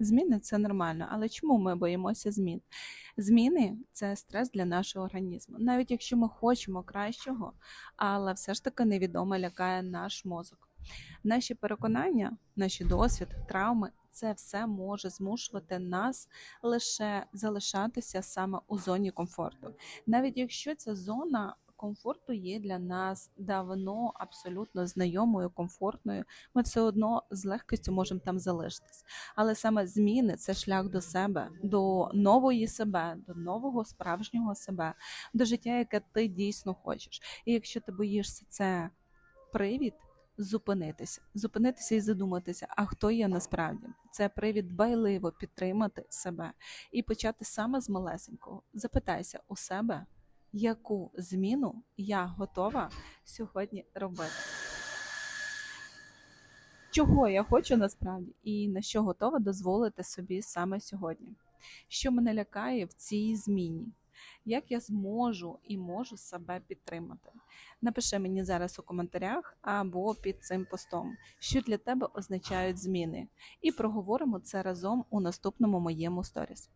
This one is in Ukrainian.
Зміни це нормально, але чому ми боїмося змін? Зміни це стрес для нашого організму. Навіть якщо ми хочемо кращого, але все ж таки невідоме лякає наш мозок. Наші переконання, наші досвід, травми це все може змушувати нас лише залишатися саме у зоні комфорту. Навіть якщо ця зона комфорту є для нас давно абсолютно знайомою, комфортною, ми все одно з легкістю можемо там залишитись. Але саме зміни це шлях до себе, до нової себе, до нового справжнього себе, до життя, яке ти дійсно хочеш. І якщо ти боїшся, це привід. Зупинитися, зупинитися і задуматися, а хто я насправді? Це привід дбайливо підтримати себе і почати саме з малесенького. Запитайся у себе, яку зміну я готова сьогодні робити. Чого я хочу насправді, і на що готова дозволити собі саме сьогодні? Що мене лякає в цій зміні? Як я зможу і можу себе підтримати? Напиши мені зараз у коментарях або під цим постом, що для тебе означають зміни, і проговоримо це разом у наступному моєму сторіс.